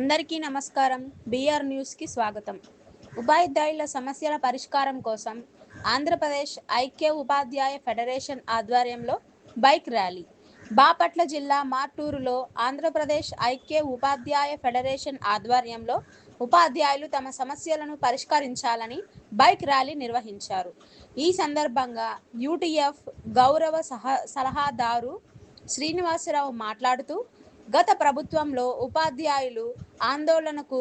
అందరికీ నమస్కారం. బీఆర్ న్యూస్కి స్వాగతం. ఉపాధ్యాయుల సమస్యల పరిష్కారం కోసం ఆంధ్రప్రదేశ్ ఐక్య ఉపాధ్యాయ ఫెడరేషన్ ఆధ్వర్యంలో బైక్ ర్యాలీ. బాపట్ల జిల్లా మార్టూరులో ఆంధ్రప్రదేశ్ ఐక్య ఉపాధ్యాయ ఫెడరేషన్ ఆధ్వర్యంలో ఉపాధ్యాయులు తమ సమస్యలను పరిష్కరించాలని బైక్ ర్యాలీ నిర్వహించారు. ఈ సందర్భంగా యూటీఎఫ్ గౌరవ సహ సలహాదారు శ్రీనివాసరావు మాట్లాడుతూ గత ప్రభుత్వంలో ఉపాధ్యాయులు ఆందోళనకు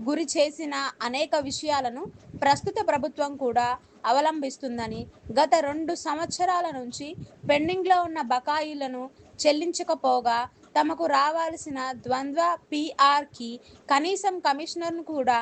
గురి చేసిన అనేక విషయాలను ప్రస్తుత ప్రభుత్వం కూడా అవలంబిస్తుందని గత రెండు సంవత్సరాల నుంచి పెండింగ్లో ఉన్న బకాయిలను చెల్లించకపోగా తమకు రావాల్సిన ద్వంద్వ పీఆర్కి కనీసం కమిషనర్ను కూడా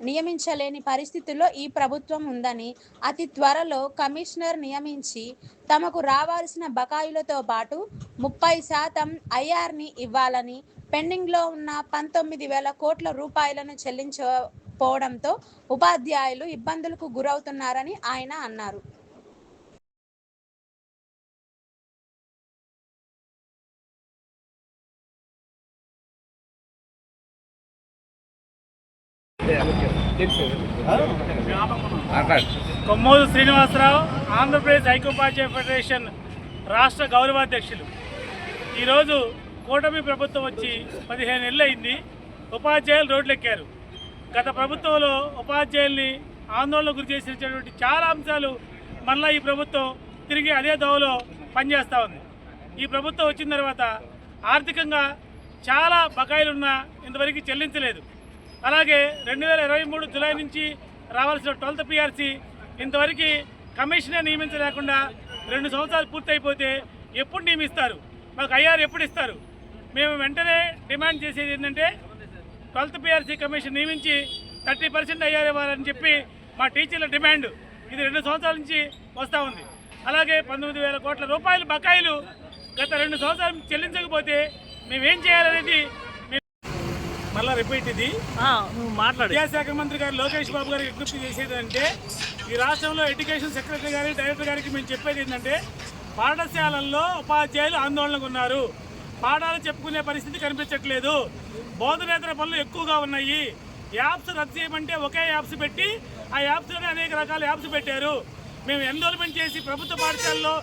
నియమించలేని పరిస్థితుల్లో ఈ ప్రభుత్వం ఉందని అతి త్వరలో కమిషనర్ నియమించి తమకు రావాల్సిన బకాయిలతో పాటు ముప్పై శాతం ఐఆర్ని ఇవ్వాలని పెండింగ్లో ఉన్న పంతొమ్మిది వేల కోట్ల రూపాయలను చెల్లించకపోవడంతో ఉపాధ్యాయులు ఇబ్బందులకు గురవుతున్నారని ఆయన అన్నారు. కొమ్మూరు శ్రీనివాసరావు ఆంధ్రప్రదేశ్ ఐక్యోపాధ్యాయ ఫెడరేషన్ రాష్ట్ర గౌరవాధ్యక్షులు ఈరోజు కూటమి ప్రభుత్వం వచ్చి పదిహేను నెలలు అయింది ఉపాధ్యాయులు రోడ్లెక్కారు. గత ప్రభుత్వంలో ఉపాధ్యాయుల్ని ఆందోళన గురి చేసినటువంటి చాలా అంశాలు మళ్ళీ ఈ ప్రభుత్వం తిరిగి అదే దోవలో పనిచేస్తూ ఉంది. ఈ ప్రభుత్వం వచ్చిన తర్వాత ఆర్థికంగా చాలా బకాయిలున్నా ఇంతవరకు చెల్లించలేదు. అలాగే రెండు వేల ఇరవై మూడు జులై నుంచి రావాల్సిన ట్వెల్త్ పిఆర్సీ ఇంతవరకు కమిషనర్ నియమించలేకుండా రెండు సంవత్సరాలు పూర్తయిపోతే ఎప్పుడు నియమిస్తారు? మాకు ఐఆర్ ఎప్పుడు ఇస్తారు? మేము వెంటనే డిమాండ్ చేసేది ఏంటంటే ట్వెల్త్ పిఆర్సీ కమిషన్ నియమించి థర్టీ పర్సెంట్ ఐఆర్ ఇవ్వాలని చెప్పి మా టీచర్ల డిమాండ్ ఇది రెండు సంవత్సరాల నుంచి వస్తూ ఉంది. అలాగే పంతొమ్మిది వేల కోట్ల రూపాయలు బకాయిలు గత రెండు సంవత్సరాలు చెల్లించకపోతే మేమేం చేయాలనేది మళ్ళీ రిపీట్ ఇది. మాట్లాడు. విద్యాశాఖ మంత్రి గారు లోకేష్ బాబు గారికి విజ్ఞప్తి చేసేది అంటే ఈ రాష్ట్రంలో ఎడ్యుకేషన్ సెక్రటరీ గారి డైరెక్టర్ గారికి మేము చెప్పేది ఏంటంటే పాఠశాలల్లో ఉపాధ్యాయులు ఆందోళనకు ఉన్నారు. పాఠాలు చెప్పుకునే పరిస్థితి కనిపించట్లేదు. బోధనేతర పనులు ఎక్కువగా ఉన్నాయి. యాప్స్ రద్దు చేయమంటే ఒకే యాప్స్ పెట్టి ఆ యాప్స్లోనే అనేక రకాల యాప్స్ పెట్టారు. మేము ఎన్రోల్మెంట్ చేసి ప్రభుత్వ పాఠశాలలో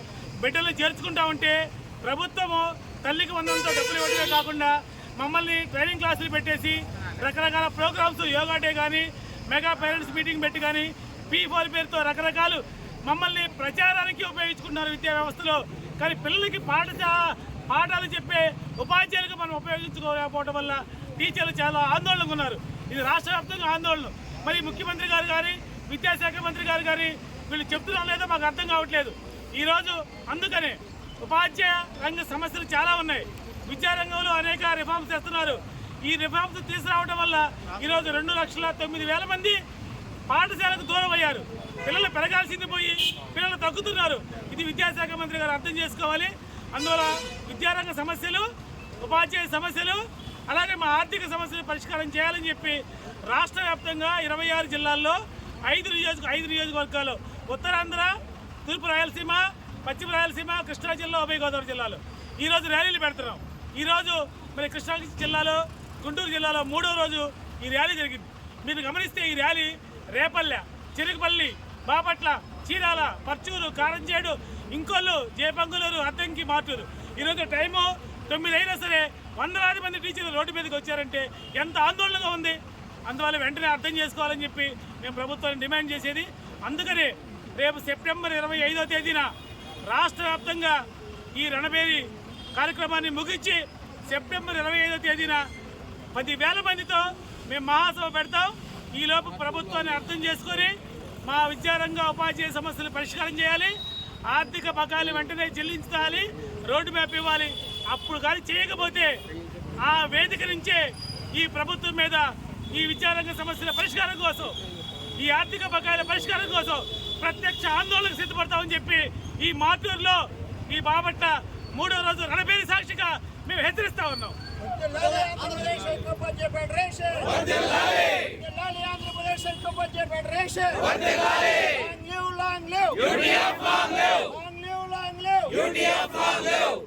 బిడ్డలు చేర్చుకుంటా ఉంటే ప్రభుత్వము తల్లికి వందలతో డబ్బులు ఇవ్వడమే కాకుండా మమ్మల్ని ట్రైనింగ్ క్లాసులు పెట్టేసి రకరకాల ప్రోగ్రామ్స్ యోగా డే కానీ మెగా పేరెంట్స్ మీటింగ్ పెట్టి కానీ పీ ఫోర్ పేరుతో రకరకాలు మమ్మల్ని ప్రచారానికి ఉపయోగించుకున్నారు విద్యా వ్యవస్థలో. కానీ పిల్లలకి పాఠశాల పాఠాలు చెప్పే ఉపాధ్యాయులకు మనం ఉపయోగించుకోలేకపోవడం వల్ల టీచర్లు చాలా ఆందోళనకు ఉన్నారు. ఇది రాష్ట్ర వ్యాప్తంగా ఆందోళన. మరి ముఖ్యమంత్రి గారు కానీ విద్యాశాఖ మంత్రి గారు కానీ వీళ్ళు చెప్తున్నారు లేదో మాకు అర్థం కావట్లేదు. ఈరోజు అందుకనే ఉపాధ్యాయ రంగ సమస్యలు చాలా ఉన్నాయి. విద్యారంగంలో అనేక రిఫార్మ్స్ చేస్తున్నారు. ఈ రిఫార్మ్స్ తీసుకురావడం వల్ల ఈరోజు రెండు లక్షల తొమ్మిది వేల మంది పాఠశాలకు దూరం అయ్యారు. పిల్లలు పెరగాల్సింది పోయి పిల్లలు తగ్గుతున్నారు. ఇది విద్యాశాఖ మంత్రి గారు అర్థం చేసుకోవాలి. అందువల్ల విద్యారంగ సమస్యలు ఉపాధ్యాయ సమస్యలు అలాగే మా ఆర్థిక సమస్యలు పరిష్కారం చేయాలని చెప్పి రాష్ట్ర వ్యాప్తంగా ఇరవై ఆరు జిల్లాల్లో ఐదు నియోజక ఐదు నియోజకవర్గాలు ఉత్తరాంధ్ర తూర్పు రాయలసీమ పశ్చిమ రాయలసీమ కృష్ణా జిల్లా ఉభయ గోదావరి జిల్లాలో. ఈరోజు ర్యాలీలు పెడుతున్నాం. ఈరోజు మరి కృష్ణా జిల్లాలో గుంటూరు జిల్లాలో మూడో రోజు ఈ ర్యాలీ జరిగింది. మీరు గమనిస్తే ఈ ర్యాలీ రేపల్లె చెరుకుపల్లి బాపట్ల చీరాల పర్చూరు కారంచేడు ఇంకోళ్ళు జయపంగులూరు అద్దంకి మార్టూరు ఈరోజు టైము తొమ్మిది అయినా సరే వందలాది మంది టీచర్లు రోడ్డు మీదకి వచ్చారంటే ఎంత ఆందోళనగా ఉంది. అందువల్ల వెంటనే అర్థం చేసుకోవాలని చెప్పి మేము ప్రభుత్వాన్ని డిమాండ్ చేసేది. అందుకనే రేపు సెప్టెంబర్ ఇరవై ఐదో తేదీన రాష్ట్ర వ్యాప్తంగా ఈ రణబేరి కార్యక్రమాన్ని ముగించి సెప్టెంబర్ ఇరవై ఐదో తేదీన పదివేల మందితో మేము మహాసభ పెడతాం. ఈలోపు ప్రభుత్వాన్ని అర్థం చేసుకొని మా విద్యారంగ ఉపాధ్యాయ సమస్యలు పరిష్కారం చేయాలి. ఆర్థిక బకాయిలు వెంటనే చెల్లించాలి. రోడ్డు మ్యాప్ ఇవ్వాలి. అప్పుడు కానీ చేయకపోతే ఆ వేదిక నుంచే ఈ ప్రభుత్వం మీద ఈ విద్యారంగ సమస్యల పరిష్కారం కోసం ఈ ఆర్థిక బకాయిల పరిష్కారం కోసం ప్రత్యక్ష ఆందోళనకు సిద్ధపడతామని చెప్పి ఈ మార్టూరులో ఈ బాబట్ట మూడో రోజు రణబేరి సాక్షిగా మేము హెచ్చరిస్తా ఉన్నాం. UTF long live UTF long live